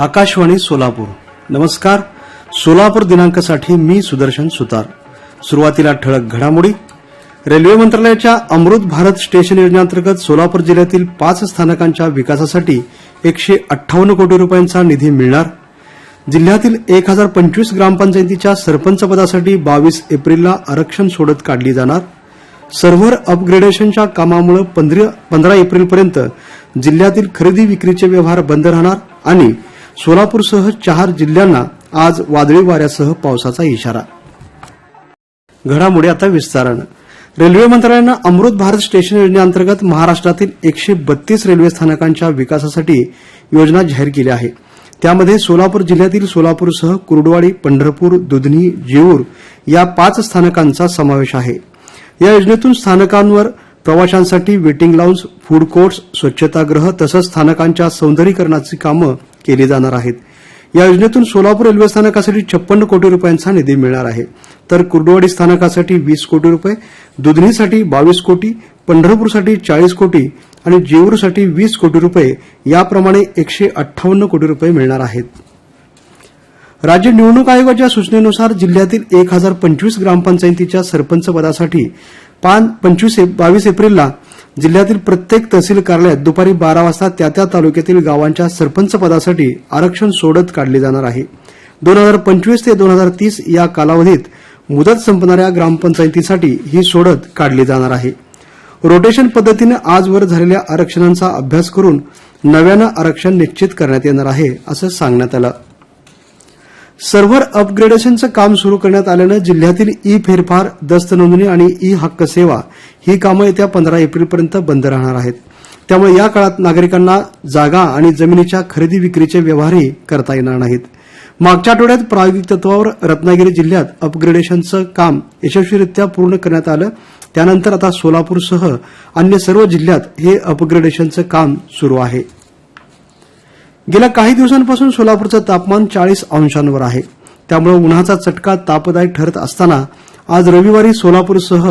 आकाशवाणी सोलापूर. नमस्कार. सोलापूर दिनांकासाठी मी सुदर्शन सुतार. सुरुवातीला ठळक घडामोडी. रेल्वे मंत्रालयाच्या अमृत भारत स्टेशन योजनेअंतर्गत सोलापूर जिल्ह्यातील पाच स्थानकांच्या विकासासाठी एकशे अठ्ठावन्न कोटी रुपयांचा निधी मिळणार. जिल्ह्यातील एक हजार पंचवीस ग्रामपंचायतीच्या सरपंच पदासाठी बावीस एप्रिलला आरक्षण सोडत काढली जाणार. सर्व्हर अपग्रेडेशनच्या कामामुळे पंधरा एप्रिलपर्यंत जिल्ह्यातील खरेदी विक्रीचे व्यवहार बंद राहणार आणि सोलापूरसह चार जिल्ह्यांना आज वादळी वाऱ्यासह पावसाचा इशारा. घडामोडी आता विस्तारानं. रेल्वे मंत्रालयानं अमृत भारत स्टेशन योजनेअंतर्गत महाराष्ट्रातील एकशे बत्तीस रेल्वे स्थानकांच्या विकासासाठी योजना जाहीर केली आहे. त्यामध्ये सोलापूर जिल्ह्यातील सोलापूरसह कुर्डवाडी पंढरपूर दुधनी जेऊर या पाच स्थानकांचा समावेश आहे. या योजनेतून स्थानकांवर प्रवाशांसाठी वेटिंग लाऊन्स फूड कोर्ट्स स्वच्छतागृह तसंच स्थानकांच्या सौंदर्यीकरणाची कामं केली जाणार आहेत. या योजनेतून सोलापूर रेल्वे स्थानकासाठी छप्पन्न कोटी रुपयांचा निधी मिळणार आहे. तर कुर्डुवाडी स्थानकासाठी वीस कोटी रुपये दुधनीसाठी बावीस कोटी पंढरपूरसाठी चाळीस कोटी आणि जेऊरसाठी वीस कोटी रुपये याप्रमाणे एकशे अठ्ठावन्न कोटी रुपये मिळणार आहेत. राज्य निवडणूक आयोगाच्या सूचनेनुसार जिल्ह्यातील एक हजार पंचवीस ग्रामपंचायतीच्या सरपंच पदासाठी पाच पंचवीस एप- बावीस एप्रिलला जिल्ह्यातील प्रत्येक तहसील कार्यालयात दुपारी बारा वाजता त्या त्या तालुक्यातील गावांच्या सरपंच पदासाठी आरक्षण सोडत काढले जाणार आहे. दोन हजार पंचवीस ते दोन हजार तीस या कालावधीत मुदत संपणाऱ्या ग्रामपंचायतीसाठी ही सोडत काढली जाणार आहे. रोटेशन पद्धतीने आजवर झालेल्या आरक्षणांचा अभ्यास करून नव्यानं आरक्षण निश्चित करण्यात येणार आहे असं सांगण्यात आलं. सर्व्हर अपग्रेडेशनचं काम सुरू करण्यात आल्यानं जिल्ह्यातील ई फेरफार दस्त नोंदणी आणि ई हक्क सेवा ही कामं येत्या पंधरा एप्रिलपर्यंत बंद राहणार आहेत. त्यामुळे या काळात नागरिकांना जागा आणि जमिनीच्या खरेदी विक्रीचे व्यवहारही करता येणार नाहीत. मागच्या आठवड्यात प्रायोगिक तत्वावर रत्नागिरी जिल्ह्यात अपग्रेडेशनचं काम यशस्वीरित्या पूर्ण करण्यात आलं. त्यानंतर आता सोलापूरसह अन्य सर्व जिल्ह्यात हे अपग्रेडेशनचं काम सुरू आहे. गेल्या काही दिवसांपासून सोलापूरचं तापमान चाळीस अंशांवर आहे. त्यामुळे उन्हाचा चटका तापदायक ठरत असताना आज रविवारी सोलापूरसह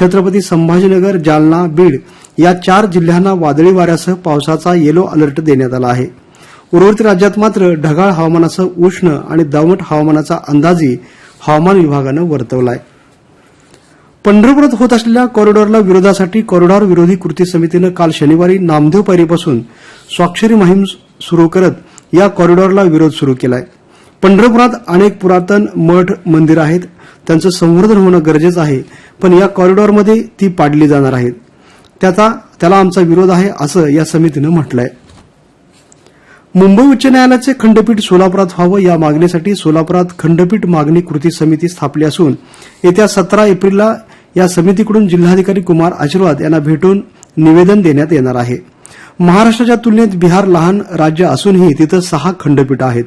छत्रपती संभाजीनगर जालना बीड या चार जिल्ह्यांना वादळी वाऱ्यासह पावसाचा येलो अलर्ट देण्यात आला आहे. उर्वरित राज्यात मात्र ढगाळ हवामानासह उष्ण आणि दमट हवामानाचा अंदाजही हवामान विभागानं वर्तवला आहे पंढरपुरात होत असलेल्या कॉरिडॉरला विरोधासाठी कॉरिडॉर विरोधी कृती समितीनं काल शनिवारी नामदेव पायरीपासून स्वाक्षरी मोहीम सुरू करत या कॉरिडॉरला विरोध सुरू केलाय. पंढरपुरात अनेक पुरातन मठ मंदिर आहेत. त्यांचं संवर्धन होणं गरजेचं आहे पण या कॉरिडॉरमध्ये ती पाडली जाणार आहेत. त्याचा त्याला आमचा विरोध आहे असं या समितीनं म्हटलंय. मुंबई उच्च न्यायालयाचे खंडपीठ सोलापुरात व्हावं या मागणीसाठी सोलापुरात खंडपीठ मागणी कृती समिती स्थापली असून येत्या सतरा एप्रिलला या समितीकडून जिल्हाधिकारी कुमार आशीर्वाद यांना भेटून निवेदन देण्यात येणार आहे. महाराष्ट्राच्या तुलनेत बिहार लहान राज्य असूनही तिथं सहा खंडपीठ आहेत.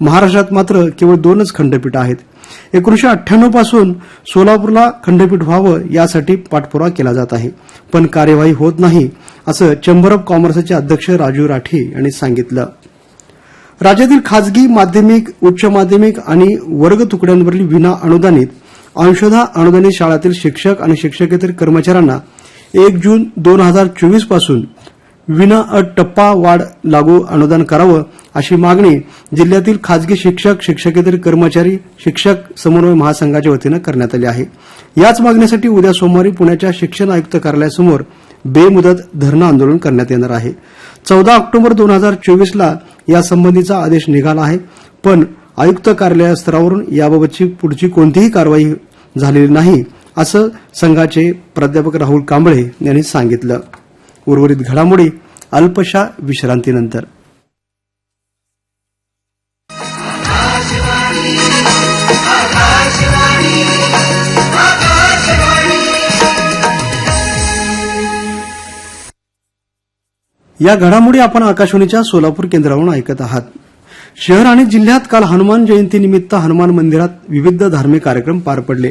महाराष्ट्रात मात्र केवळ दोनच खंडपीठ आहेत. एकोणीशे अठ्ठ्याण्णवपासून सोलापूरला खंडपीठ व्हावं यासाठी पाठपुरावा केला जात आहे. पण कार्यवाही होत नाही असं चेंबर ऑफ कॉमर्सचे अध्यक्ष राजू राठी यांनी सांगितलं. राज्यातील खाजगी माध्यमिक उच्च माध्यमिक आणि वर्ग तुकड्यांवरील विना अनुदानित अंशधा अनुदानित शाळातील शिक्षक आणि शिक्षकेतर कर्मचाऱ्यांना एक जून दोन हजार चोवीसपासून विना अट टप्पा वाढ लागू अनुदान करावं अशी मागणी जिल्ह्यातील खाजगी शिक्षक शिक्षकेतर कर्मचारी शिक्षक समन्वय महासंघाच्या वतीनं करण्यात आली आहे. याच मागणीसाठी उद्या सोमवारी पुण्याच्या शिक्षण आयुक्त कार्यालयासमोर बेमुदत धरणं आंदोलन करण्यात येणार आहे. चौदा ऑक्टोबर दोन हजार चोवीसला यासंबंधीचा आदेश निघाला आहे पण आयुक्त कार्यालय स्तरावरून याबाबतची पुढची कोणतीही कारवाई झालेली नाही असं संघाचे प्राध्यापक राहुल कांबळे यांनी सांगितलं. उर्वरित घडामोडी अल्पशा विश्रांतीनंतर. या घडामोडी आपण आकाशवाणीच्या सोलापूर केंद्रावरून ऐकत आहात. शहर आणि जिल्ह्यात काल हनुमान जयंतीनिमित्त हनुमान मंदिरात विविध धार्मिक कार्यक्रम पार पडले.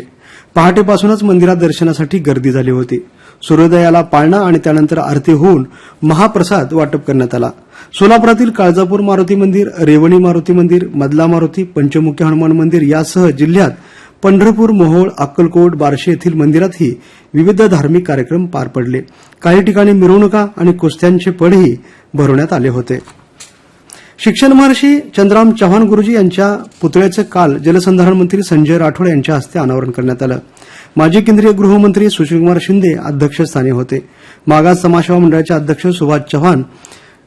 पहाटेपासूनच मंदिरात दर्शनासाठी गर्दी झाली होती. सूर्योदयाला पाळणा आणि त्यानंतर आरती होऊन महाप्रसाद वाटप करण्यात आला. सोलापुरातील काळजापूर मारुती मंदिर रेवणी मारुती मंदिर मदला मारुती पंचमुखी हनुमान मंदिर यासह जिल्ह्यात पंढरपूर मोहोळ अक्कलकोट बार्शी येथील मंदिरातही विविध धार्मिक कार्यक्रम पार पडले. काही ठिकाणी मिरवणुका आणि कुस्त्यांचे पडही भरवण्यात आले होते. शिक्षण महर्षी चंद्राम चव्हाण गुरुजी यांच्या पुतळ्याचं काल जलसंधारण मंत्री संजय राठोड यांच्या हस्ते अनावरण करण्यात आलं. माजी केंद्रीय गृहमंत्री सुशीलकुमार शिंदे अध्यक्षस्थानी होते. मागास समाजसेवा मंडळाचे अध्यक्ष सुभाष चव्हाण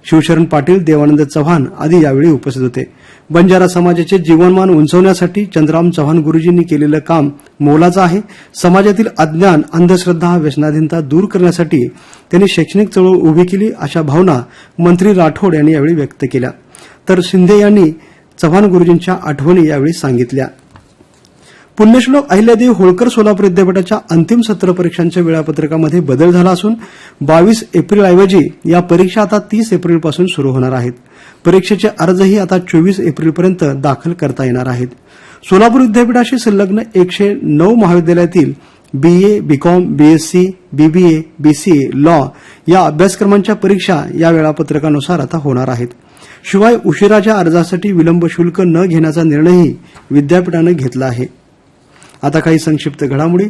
शिवशरण पाटील देवानंद चव्हाण आदी यावेळी उपस्थित होते. बंजारा समाजाचे जीवनमान उंचवण्यासाठी चंद्राम चव्हाण गुरुजींनी केलेलं काम मोलाचं आहे. समाजातील अज्ञान अंधश्रद्धा व्यसनाधीनता दूर करण्यासाठी त्यांनी शैक्षणिक चळवळ उभी केली अशा भावना मंत्री राठोड यांनी यावेळी व्यक्त केल्या. तर शिंदे यांनी चव्हाण गुरुजींच्या आठवणी यावेळी सांगितल्या. पुण्यश्लोक अहिल्यादेवी होळकर सोलापूर विद्यापीठाच्या अंतिम सत्र परीक्षांच्या वेळापत्रकामध्ये बदल झाला असून बावीस एप्रिल ऐवजी या परीक्षा आता तीस एप्रिलपासून सुरू होणार आहेत. परीक्षेचे अर्जही आता चोवीस एप्रिलपर्यंत दाखल करता येणार आहेत. सोलापूर विद्यापीठाशी संलग्न एकशे नऊ महाविद्यालयातील BA BCom BSc BBA BCA law या अभ्यासक्रमांच्या परीक्षा या वेळापत्रकानुसार आता होणार आहेत. शिवाय उशिराच्या अर्जासाठी विलंब शुल्क न घेण्याचा निर्णयही विद्यापीठानं घेतला आहे. आता काही संक्षिप्त घडामोडी.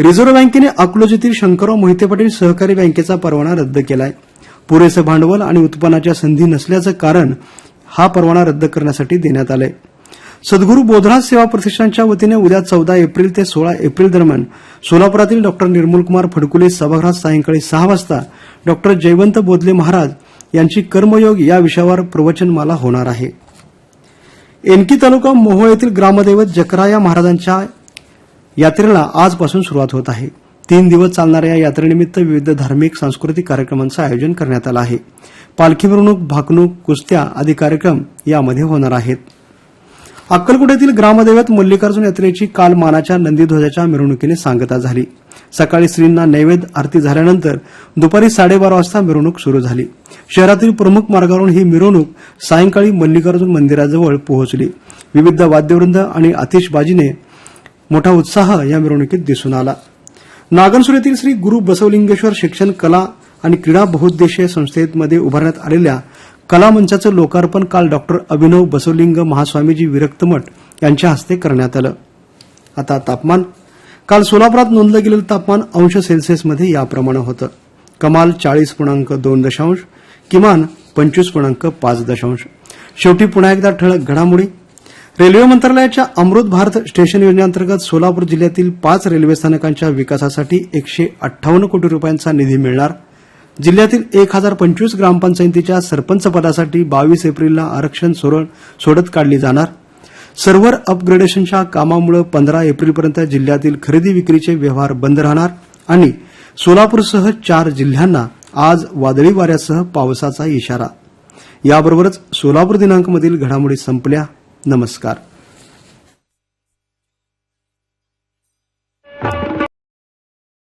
रिझर्व्ह बँकेने अकलोजीतील शंकरराव मोहिते पाटील सहकारी बँकेचा परवाना रद्द केलाय. पुरेसं भांडवल आणि उत्पन्नाच्या संधी नसल्याचं कारण हा परवाना रद्द करण्यासाठी देण्यात आलंय. सद्गुरू बोधराज सेवा प्रतिष्ठानच्या वतीने उद्या चौदा एप्रिल ते सोळा एप्रिल दरम्यान सोलापुरातील डॉक्टर निर्मलकुमार फडकुले सभागृहात सायंकाळी सहा वाजता डॉक्टर जयवंत बोधले महाराज यांची कर्मयोग या विषयावर प्रवचनमाला होणार आहे. एनकी तालुका मोहोळ येथील ग्रामदैवत जकराया महाराजांच्या यात्रेला आजपासून सुरुवात होत आहे. तीन दिवस चालणाऱ्या या यात्रेनिमित्त विविध धार्मिक सांस्कृतिक कार्यक्रमांचं आयोजन करण्यात आलं आहे. पालखी मिरवणूक भाकणूक कुस्त्या आदी कार्यक्रम यामध्ये होणार आहेत. अक्कलकोट ग्रामदैवत मल्लिकार्जुन यात्रेची काल मानाच्या नंदीध्वजाच्या मिरवणुकीने सांगता झाली. सकाळी श्रींना नैवेद्य आरती झाल्यानंतर दुपारी साडेबारा वाजता मिरवणूक सुरू झाली. शहरातील प्रमुख मार्गावरून ही मिरवणूक सायंकाळी मल्लिकार्जुन मंदिराजवळ पोहोचली. विविध वाद्यवृंद आणि आतिषबाजीने मोठा उत्साह या मिरवणुकीत दिसून आला. नागनसूर येथील श्री गुरु बसवलिंगेश्वर शिक्षण कला आणि क्रीडा बहुउद्देशीय संस्थेमध्ये उभारण्यात आलेल्या कला मंचाचं लोकार्पण काल डॉक्टर अभिनव बसवलिंग महास्वामीजी विरक्त मठ यांच्या हस्ते करण्यात आलं. आता तापमान काल सोलापुरात नोंदलं गेलेलं तापमान अंश सेल्सिअसमध्ये याप्रमाणे होतं. कमाल चाळीस पूर्णांक दोन दशांश किमान पंचवीस पूर्णांक पाच दशांश. शेवटी पुन्हा एकदा ठळक घडामोडी रेल्वे मंत्रालयाच्या अमृत भारत स्टेशन योजनेअंतर्गत सोलापूर जिल्ह्यातील पाच रेल्वे स्थानकांच्या विकासासाठी एकशे अठ्ठावन्न कोटी रुपयांचा निधी मिळणार. जिल्ह्यातील एक हजार पंचवीस ग्रामपंचायतीच्या सरपंच पदासाठी बावीस एप्रिलला आरक्षण सोडत काढली जाणार. सर्व्हर अपग्रेडेशनच्या कामामुळे पंधरा एप्रिलपर्यंत जिल्ह्यातील खरेदी विक्रीचे व्यवहार बंद राहणार आणि सोलापूरसह चार जिल्ह्यांना आज वादळी वाऱ्यासह पावसाचा इशारा. याबरोबरच सोलापूर दिनांकमधील घडामोडी संपल्या. नमस्कार.